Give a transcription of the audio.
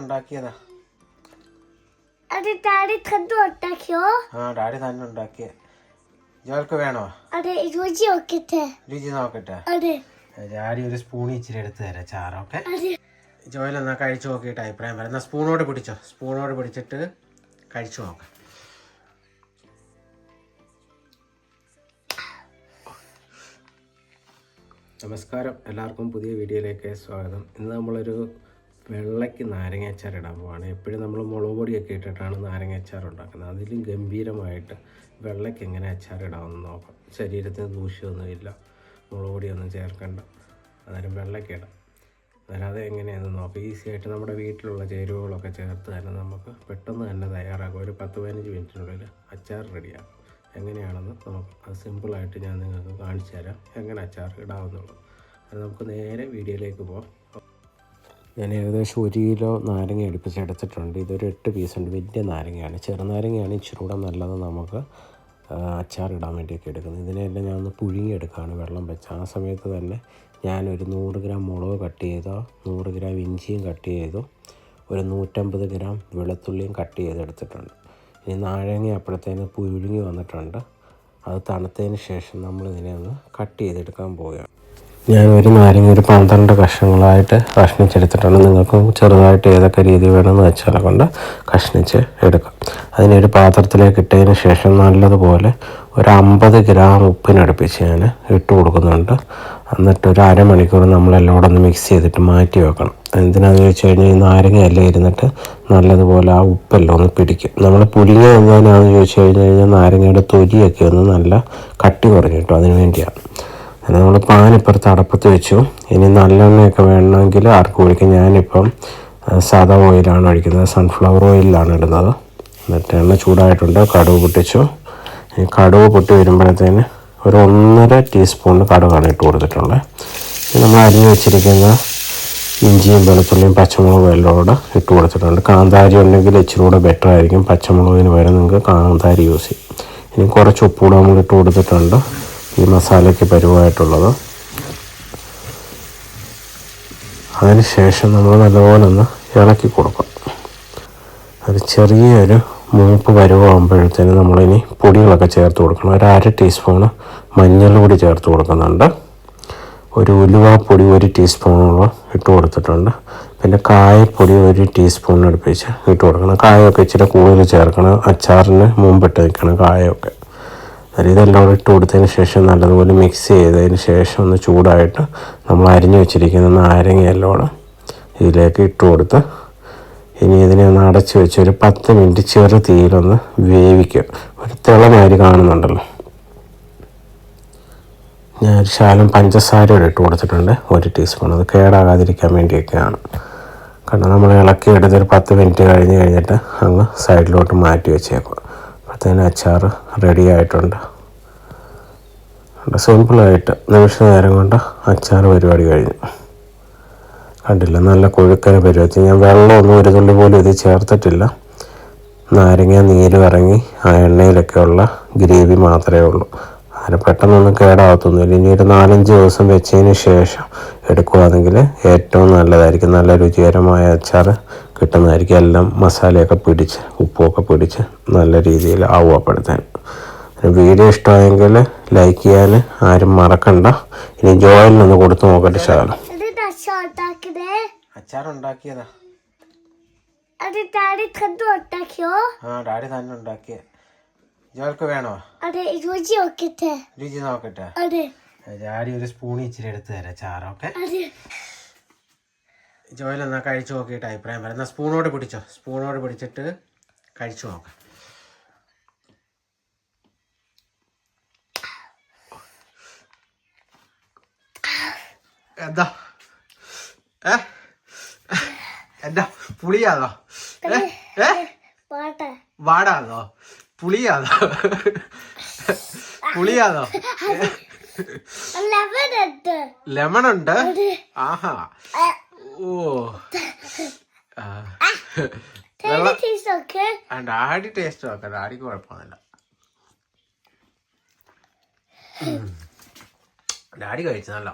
ഉണ്ടാക്കിയതാ. അത് ഡാഡി കണ്ടു ഉണ്ടാക്കിയോ? ആ ഡാഡി തന്നെ ഉണ്ടാക്കിയ. ജോൽക്ക് വേണോ? അതെ രുചി നോക്കട്ടെ രുചി നോക്കട്ടെ. അതെ. ഡാഡി ഒരു സ്പൂൺ ഇച്ചിരി എടുത്തു തരാം ചാറ് ഓക്കെ? അതെ. ജോയിൽ എന്നാ കഴിച്ചു നോക്കിയിട്ട് അഭിപ്രായം പറയാം എന്നാ സ്പൂണോട് പിടിച്ചോ. സ്പൂണോട് പിടിച്ചിട്ട് കഴിച്ചു നോക്കാം. നമസ്കാരം. എല്ലാവർക്കും പുതിയ വീഡിയോയിലേക്ക് സ്വാഗതം. ഇന്ന് നമ്മളൊരു വെള്ളയ്ക്ക് നാരങ്ങ അച്ചാർ ഇടാൻ പോവാണ്. എപ്പോഴും നമ്മൾ മുളക് പൊടിയൊക്കെ ഇട്ടിട്ടാണ് നാരങ്ങ അച്ചാർ ഉണ്ടാക്കുന്നത്. അതിലും ഗംഭീരമായിട്ട് വെള്ളയ്ക്ക് എങ്ങനെ അച്ചാർ ഇടാമെന്ന് നോക്കാം. ശരീരത്തിന് ദൂഷ്യമൊന്നുമില്ല മുളക് പൊടിയൊന്നും ചേർക്കണ്ട. അന്നേരം വെള്ളയ്ക്ക് ഇടാം. അന്നേരം അത് എങ്ങനെയാണെന്ന് നോക്കാം. ഈസി ആയിട്ട് നമ്മുടെ വീട്ടിലുള്ള ചേരുവകളൊക്കെ ചേർത്ത് തന്നെ നമുക്ക് പെട്ടെന്ന് തന്നെ തയ്യാറാക്കാം. ഒരു പത്ത് പതിനഞ്ച് മിനിറ്റിനുള്ളിൽ അച്ചാർ റെഡിയാക്കും. എങ്ങനെയാണെന്ന് നമുക്ക് അത് സിമ്പിളായിട്ട് ഞാൻ നിങ്ങൾക്ക് കാണിച്ചു തരാം. എങ്ങനെ അച്ചാർ ഇടാമെന്നുള്ളത്. അത് നമുക്ക് നേരെ വീഡിയോയിലേക്ക് പോകാം ഞാൻ ഏകദേശം ഒരു കിലോ നാരങ്ങ എടുപ്പിച്ചെടുത്തിട്ടുണ്ട് ഇതൊരു എട്ട് പീസ് ഉണ്ട്. വലിയ നാരങ്ങയാണ്. ചെറുനാരങ്ങയാണ് ഇച്ചിരി കൂടെ നല്ലത് നമുക്ക് അച്ചാർ ഇടാൻ വേണ്ടിയൊക്കെ എടുക്കുന്നത്. ഇതിനെല്ലാം ഞാൻ ഒന്ന് പുഴുങ്ങിയെടുക്കുകയാണ് വെള്ളം വെച്ച്. ആ സമയത്ത് തന്നെ ഞാനൊരു നൂറ് ഗ്രാം മുളക് കട്ട് ചെയ്തോ നൂറ് ഗ്രാം ഇഞ്ചിയും കട്ട് ചെയ്തു ഒരു നൂറ്റമ്പത് ഗ്രാം വെളുത്തുള്ളിയും കട്ട് ചെയ്തെടുത്തിട്ടുണ്ട്. ഇനി നാരങ്ങ അപ്പോഴത്തേന് പുഴുങ്ങി വന്നിട്ടുണ്ട്. അത് തണുത്തതിന് ശേഷം നമ്മൾ ഇതിനെ ഒന്ന് കട്ട് ചെയ്തെടുക്കാൻ പോവുകയാണ്. ഞാൻ ഒരു നാരങ്ങ ഒരു പന്ത്രണ്ട് കഷ്ണങ്ങളായിട്ട് കഷ്ണിച്ചെടുത്തിട്ടുണ്ട്. നിങ്ങൾക്കും ചെറുതായിട്ട് ഏതൊക്കെ രീതി വേണമെന്ന് വെച്ചാൽ കൊണ്ട് കഷ്ണിച്ച് എടുക്കാം. ഒരു പാത്രത്തിലേക്ക് ഇട്ടതിന് ശേഷം നല്ലതുപോലെ ഒരു അമ്പത് ഗ്രാം ഉപ്പിനടുപ്പിച്ച് ഞാൻ ഇട്ട് കൊടുക്കുന്നുണ്ട്. എന്നിട്ട് ഒരു അരമണിക്കൂർ നമ്മളെല്ലാം കൂടെ ഒന്ന് മിക്സ് ചെയ്തിട്ട് മാറ്റി വെക്കണം. എന്തിനാന്ന് വെച്ച് കഴിഞ്ഞാൽ നാരങ്ങയെല്ലാം ഇരുന്നിട്ട് നല്ലതുപോലെ ആ ഉപ്പെല്ലാം ഒന്ന് പിടിക്കും. നമ്മൾ പുളിങ്ങ എന്താണെന്ന് ചോദിച്ചു കഴിഞ്ഞ് കഴിഞ്ഞാൽ നാരങ്ങയുടെ തൊലിയൊക്കെ ഒന്ന് നല്ല കട്ടി കുറഞ്ഞു കിട്ടും അതിന് വേണ്ടിയാണ്. നമ്മൾ പാനിപ്പുറത്ത് അടപ്പത്ത് വെച്ചു. ഇനി നല്ലെണ്ണയൊക്കെ വേണമെങ്കിൽ ആർക്കും ഒഴിക്കും? ഞാനിപ്പം സാധാ ഓയിലാണ് ഒഴിക്കുന്നത്. സൺഫ്ലവർ ഓയിലാണ് ഇടുന്നത്. എന്നിട്ട് എണ്ണ ചൂടായിട്ടുണ്ട്. കടുവ് പൊട്ടിച്ചു. കടുവ് പൊട്ടി വരുമ്പോഴത്തേന് ഒരു ഒന്നര ടീസ്പൂൺ കടുകാണ് ഇട്ട് കൊടുത്തിട്ടുള്ളത്. നമ്മൾ അരിഞ്ഞ് വെച്ചിരിക്കുന്ന ഇഞ്ചിയും വെളുത്തുള്ളിയും പച്ചമുളകും എല്ലാം കൂടെ ഇട്ട് കൊടുത്തിട്ടുണ്ട്. കാന്താരി ഉണ്ടെങ്കിൽ ഇച്ചിരി കൂടെ ബെറ്റർ ആയിരിക്കും. പച്ചമുളകിന് പകരം നിങ്ങൾക്ക് കാന്താരി യൂസ് ചെയ്യും. ഇനി കുറച്ച് ഉപ്പൂടെ നമ്മൾ ഇട്ട് കൊടുത്തിട്ടുണ്ട്. ഈ മസാലയ്ക്ക് പരുവായിട്ടുള്ളത് അതിന് ശേഷം നമ്മൾ നല്ലപോലെ ഒന്ന് ഇളക്കി കൊടുക്കും അത് ചെറിയൊരു മൂപ്പ് വരുവാകുമ്പോഴത്തേന് നമ്മളിനി പൊടികളൊക്കെ ചേർത്ത് കൊടുക്കണം. ഒരു അര ടീസ്പൂണ് മഞ്ഞൾ പൊടി ചേർത്ത് കൊടുക്കുന്നുണ്ട്. ഒരു ഉലുവാപ്പൊടി ഒരു ടീസ്പൂണോളം ഇട്ട് കൊടുത്തിട്ടുണ്ട്. പിന്നെ കായപ്പൊടി ഒരു ടീസ്പൂൺ അടുപ്പിച്ച് ഇട്ട് കൊടുക്കണം. കായമൊക്കെ ഇച്ചിരി കൂടുതൽ ചേർക്കണം. അച്ചാറിന് മുമ്പിട്ട് നിൽക്കണം കായമൊക്കെ അതായത് ഇതെല്ലാം കൂടെ ഇട്ട് കൊടുത്തതിന് ശേഷം നല്ലതുപോലെ മിക്സ് ചെയ്തതിന് ശേഷം ഒന്ന് ചൂടായിട്ട് നമ്മൾ അരിഞ്ഞു വെച്ചിരിക്കുന്ന നാരങ്ങയെല്ലാം കൂടെ ഇതിലേക്ക് ഇട്ട് കൊടുത്ത് ഇനി ഇതിനെ ഒന്ന് അടച്ചു വെച്ച് ഒരു പത്ത് മിനിറ്റ് ചെറു തീയിലൊന്ന് വേവിക്കുക ഒരു തിളമാതിരി കാണുന്നുണ്ടല്ലോ. ഞാൻ ഒരു ശാലം പഞ്ചസാരയോടെ ഇട്ട് കൊടുത്തിട്ടുണ്ട്. ഒരു ടീസ്പൂൺ. അത് കേടാകാതിരിക്കാൻ വേണ്ടിയൊക്കെയാണ്. കാരണം നമ്മൾ ഇളക്കി എടുത്തൊരു പത്ത് മിനിറ്റ് കഴിഞ്ഞ് കഴിഞ്ഞിട്ട് അങ്ങ് സൈഡിലോട്ട് മാറ്റി വെച്ചേക്കുക. അപ്പോഴത്തേന് അച്ചാർ റെഡി ആയിട്ടുണ്ട്. സിമ്പിളായിട്ട് നിമിഷ നേരം കൊണ്ട് അച്ചാർ പരിപാടി കഴിഞ്ഞു. കണ്ടില്ല. നല്ല കൊഴുക്കര പരിവത്തി ഞാൻ വെള്ളമൊന്നും ഒരു തുള്ളി പോലും ഇത് ചേർത്തിട്ടില്ല. നാരങ്ങ നീര് ഇറങ്ങി ആ എണ്ണയിലൊക്കെ ഉള്ള ഗ്രേവി മാത്രമേ ഉള്ളൂ. അതിന് പെട്ടെന്നൊന്നും കേടാകത്തൊന്നുമില്ല ഇനി ഒരു നാലഞ്ച് ദിവസം വെച്ചതിന് ശേഷം എടുക്കുകയാണെങ്കിൽ ഏറ്റവും നല്ലതായിരിക്കും. നല്ല രുചികരമായ അച്ചാർ കിട്ടുന്നതായിരിക്കും. എല്ലാം മസാലയൊക്കെ പിടിച്ച് ഉപ്പുമൊക്കെ പിടിച്ച് നല്ല രീതിയിൽ ആവുകപ്പെടുത്താൻ. വീഡിയോ ഇഷ്ടമായെങ്കിൽ ലൈക്ക് ചെയ്യാൻ ആരും മറക്കണ്ട. ഇനി ജോയിലിനൊന്ന് കൊടുത്തു നോക്കട്ടെ ശകലം അത് ഡാഡി കണ്ടു ഉണ്ടാക്കിയോ? ആ ഡാഡി തന്നെ ഉണ്ടാക്കിയ. വേണോ? അതെ രുചി നോക്കട്ടെ രുചി നോക്കട്ടെ. അതെ. ഡാഡി ഒരു സ്പൂൺ ഇച്ചിരി എടുത്തു തരാം ചാറൊക്കെ ജോയിൽ എന്നാ കഴിച്ചു നോക്കിയിട്ട് അഭിപ്രായം പറയാം എന്നാ സ്പൂണോട് പിടിച്ചോ. സ്പൂണോട് പിടിച്ചിട്ട് കഴിച്ചു നോക്കാം. എന്താ ഏ പുളിയാണോ ഏ? വാടാതോ പുളിയാതോ പുളിയാതോ ലെമൺ ഉണ്ട് ലെമൺ ഉണ്ട് ആഹാ. ഓ. ഡാഡി ടേസ്റ്റ് നോക്കാം ഡാഡിക്ക് കുഴപ്പമൊന്നുമില്ല. ഡാഡി കഴിച്ചു നല്ല.